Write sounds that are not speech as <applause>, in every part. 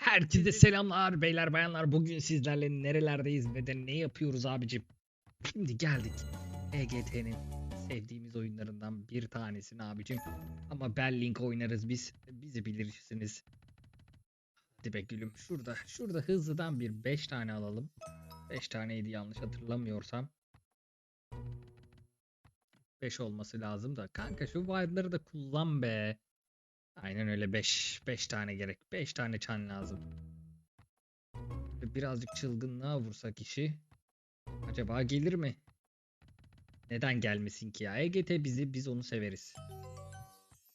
Herkese selamlar beyler bayanlar. Bugün sizlerle nerelerdeyiz ve de ne yapıyoruz abicim? Şimdi geldik. EGT'nin sevdiğimiz oyunlarından bir tanesini abicim. Ama Bellink oynarız biz. Bizi bilirsiniz. Hadi be gülüm. Şurada, şurada hızlıdan bir 5 tane alalım. 5 taneydi yanlış hatırlamıyorsam. 5 olması lazım da. Kanka şu wire'ları da kullan be. Aynen öyle 5 5 tane gerek. 5 tane çan lazım. Birazcık çılgınlığa vursak işi. Acaba gelir mi? Neden gelmesin ki ya? EGT bizi biz onu severiz.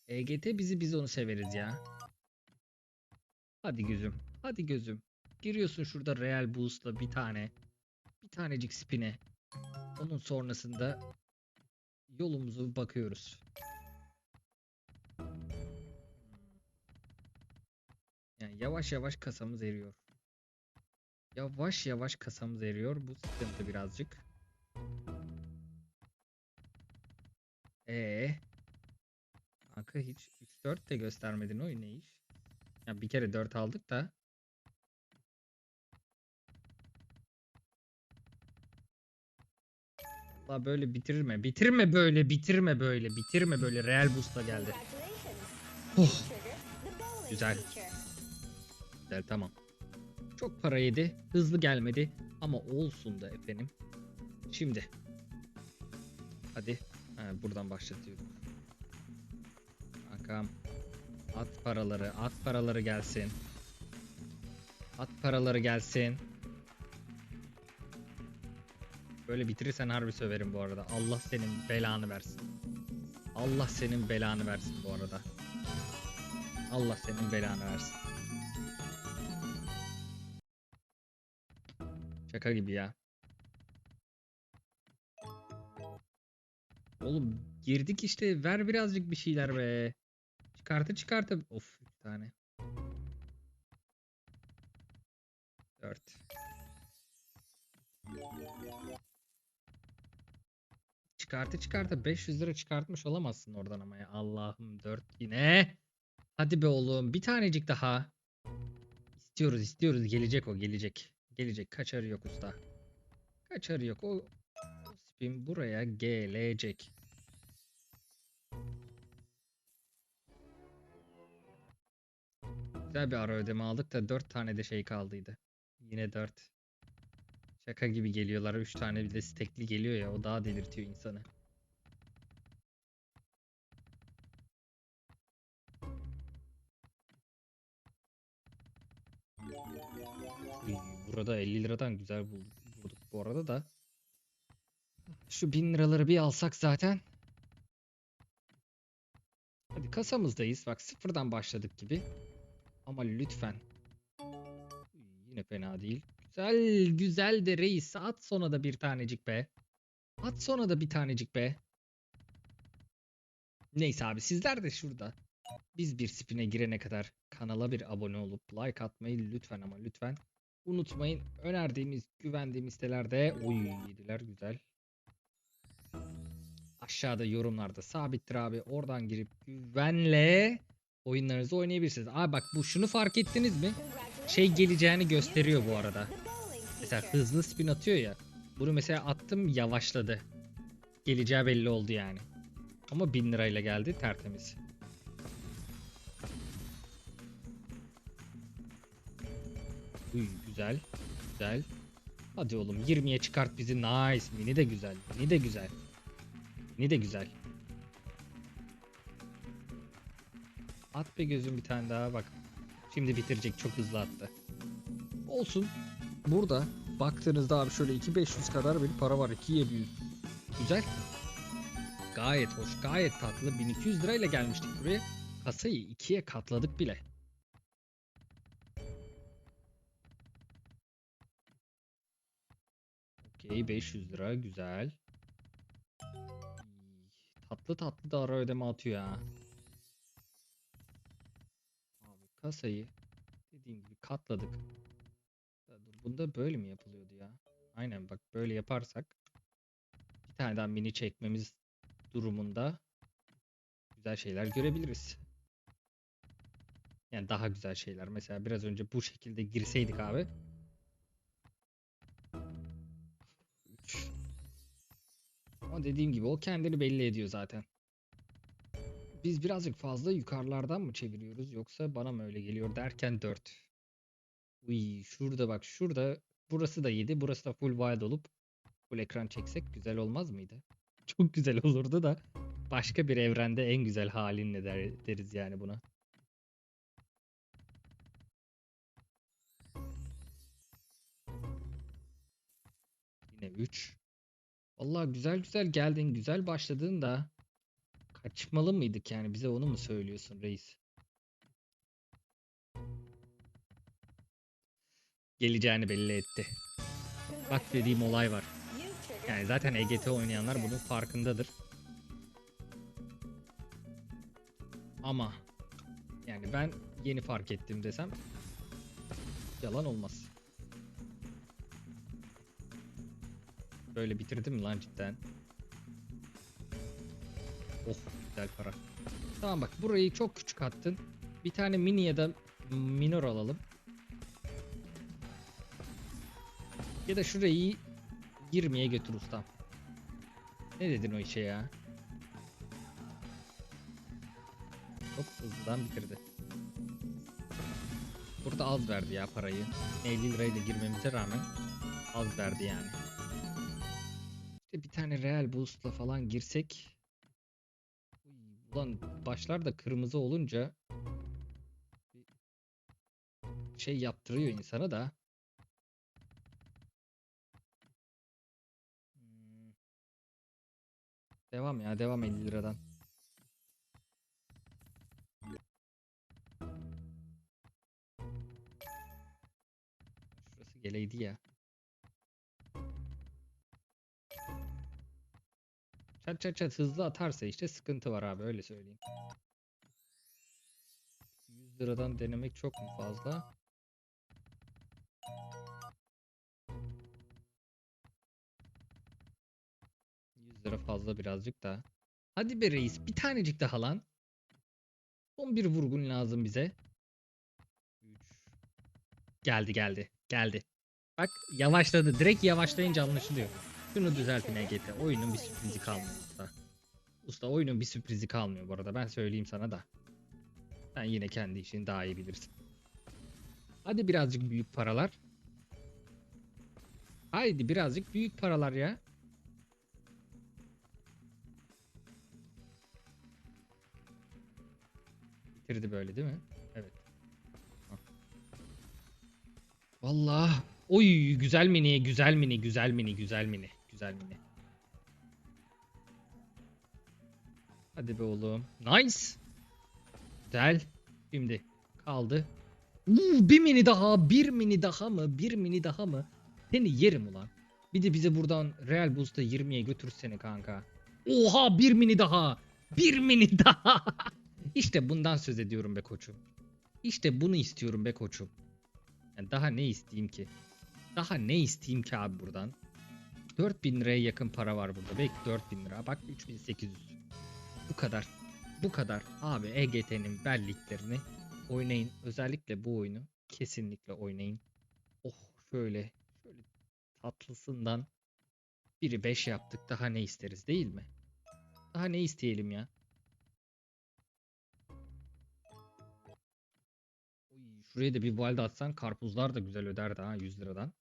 EGT bizi biz onu severiz ya. Hadi gözüm. Hadi gözüm. Giriyorsun şurada Real Boost'la bir tane. Bir tanecik spin'e. Onun sonrasında yolumuzu bakıyoruz. Yani yavaş yavaş kasamız eriyor. Yavaş yavaş kasamız eriyor. Bu sıkıntı birazcık. Ee, Kanka hiç 3-4 de göstermedin o ne iş? Ya bir kere 4 aldık da. Allah böyle bitirme. Bitirme böyle, bitirme böyle, bitirme böyle. Real Boost'la geldi. Oh. Güzel. Güzel tamam. Çok para yedi. Hızlı gelmedi. Ama olsun da efendim. Şimdi. Hadi. Ha, buradan başlatıyorum. Kankam. At paraları. At paraları gelsin. At paraları gelsin. Böyle bitirirsen harbi söverim bu arada. Allah senin belanı versin. Allah senin belanı versin bu arada. Allah senin belanı versin. Şaka gibi ya. Oğlum girdik işte ver birazcık bir şeyler be. Çıkartı çıkartı. Of bir tane. 4. Çıkartı çıkartı 500 lira çıkartmış olamazsın oradan ama ya. Allah'ım 4 yine. Hadi be oğlum bir tanecik daha. İstiyoruz istiyoruz gelecek o gelecek. Gelecek kaçarı yok usta. Kaçarı yok o, o spin buraya gelecek. Güzel bir ara ödeme aldık da 4 tane de şey kaldıydı. Yine 4. Şaka gibi geliyorlar. 3 tane bir de stekli geliyor ya o daha delirtiyor insanı. Burada 50 liradan güzel bulduk, bu arada da. Şu 1000 liraları bir alsak zaten. Hadi kasamızdayız. Bak sıfırdan başladık gibi. Ama lütfen. Yine fena değil. Güzel güzel de reis. At sonra da bir tanecik be. At sonra da bir tanecik be. Neyse abi sizler de şurada. Biz bir spine girene kadar kanala bir abone olup like atmayı lütfen ama lütfen unutmayın. Önerdiğimiz, güvendiğimiz sitelerde oy yediler güzel. Aşağıda yorumlarda sabittir abi. Oradan girip güvenle oyunlarınızı oynayabilirsiniz. Abi bak bu şunu fark ettiniz mi? Şey geleceğini gösteriyor bu arada. Mesela hızlı spin atıyor ya. Bunu mesela attım yavaşladı. Geleceği belli oldu yani. Ama 1000 lirayla geldi tertemiz. Güzel. Güzel. Hadi oğlum 20'ye çıkart bizi. Nice. Mini de güzel. Mini de güzel. Mini de güzel. At be gözüm bir tane daha bak. Şimdi bitirecek çok hızlı attı. Olsun. Burada baktığınızda abi şöyle 2500 kadar bir para var. 2'ye büyük. Güzel. Gayet hoş, gayet tatlı. 1200 lirayla gelmiştik buraya. Kasayı ikiye katladık bile. Okey 500 lira güzel. Tatlı tatlı da ara ödeme atıyor ha. Abi kasayı dediğim gibi katladık. Bunda böyle mi yapılıyordu ya? Aynen bak böyle yaparsak bir tane daha mini çekmemiz durumunda güzel şeyler görebiliriz. Yani daha güzel şeyler. Mesela biraz önce bu şekilde girseydik abi. Ama dediğim gibi o kendini belli ediyor zaten. Biz birazcık fazla yukarılardan mı çeviriyoruz yoksa bana mı öyle geliyor derken 4. Uy, şurada bak şurada burası da 7 burası da full wide olup full ekran çeksek güzel olmaz mıydı? <laughs> Çok güzel olurdu da başka bir evrende en güzel halinle der, deriz yani buna. Yine 3. Vallahi güzel güzel geldin, güzel başladın da kaçmalı mıydık yani? Bize onu mu söylüyorsun reis? Geleceğini belli etti. Bak dediğim olay var. Yani zaten EGT oynayanlar bunun farkındadır. Ama yani ben yeni fark ettim desem yalan olmaz. Böyle bitirdim lan cidden? Oh güzel para. Tamam bak burayı çok küçük attın. Bir tane mini ya da minor alalım. Ya da şurayı 20'ye götür ustam. Ne dedin o işe ya? Hop hızlıdan bitirdi. Burada az verdi ya parayı. 50 lirayla girmemize rağmen az verdi yani. Tane real boost'la falan girsek. Ulan başlar da kırmızı olunca şey yaptırıyor insana da. Hmm. Devam ya devam 50 liradan. Şurası geleydi ya. Çat çat çat hızlı atarsa işte sıkıntı var abi öyle söyleyeyim. 100 liradan denemek çok mu fazla? ...100 lira fazla birazcık da. Hadi be reis bir tanecik daha lan. Son bir vurgun lazım bize. 3 Geldi geldi geldi. Bak yavaşladı. Direkt yavaşlayınca anlaşılıyor. Şunu düzeltin EGT. Oyunun bir sürprizi kalmıyor usta. Usta oyunun bir sürprizi kalmıyor bu arada. Ben söyleyeyim sana da. Sen yine kendi işini daha iyi bilirsin. Hadi birazcık büyük paralar. Haydi birazcık büyük paralar ya. Bitirdi böyle değil mi? Evet. Vallahi. Oy güzel mini, güzel mini, güzel mini, güzel mini, güzel mini. Hadi be oğlum. Nice. Güzel. Şimdi kaldı. Uuu, bir mini daha, bir mini daha mı? Bir mini daha mı? Seni yerim ulan. Bir de bize buradan Real Boost'a 20'ye götürsene kanka. Oha bir mini daha. Bir mini <laughs> daha. işte bundan söz ediyorum be koçum. İşte bunu istiyorum be koçum. Yani daha ne isteyeyim ki? Daha ne isteyeyim ki abi buradan? 4000 liraya yakın para var burada. Belki 4000 lira. Bak 3800. Bu kadar. Bu kadar. Abi EGT'nin belliklerini oynayın. Özellikle bu oyunu kesinlikle oynayın. Oh şöyle şöyle tatlısından biri 5 yaptık. Daha ne isteriz değil mi? Daha ne isteyelim ya? Şuraya da bir valide atsan karpuzlar da güzel öderdi ha 100 liradan.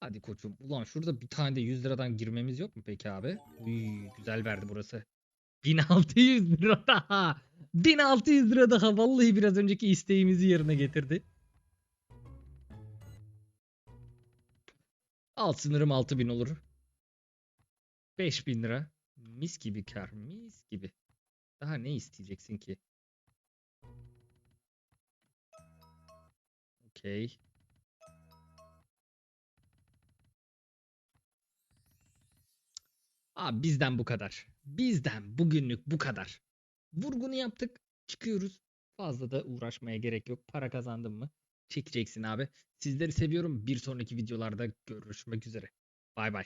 Hadi koçum. Ulan şurada bir tane de 100 liradan girmemiz yok mu peki abi? Uy, güzel verdi burası. 1600 lira daha. 1600 lira daha. Vallahi biraz önceki isteğimizi yerine getirdi. Alt sınırım 6000 olur. 5000 lira. Mis gibi kar. Mis gibi. Daha ne isteyeceksin ki? Okey. Abi bizden bu kadar. Bizden bugünlük bu kadar. Vurgunu yaptık. Çıkıyoruz. Fazla da uğraşmaya gerek yok. Para kazandın mı? Çekeceksin abi. Sizleri seviyorum. Bir sonraki videolarda görüşmek üzere. Bay bay.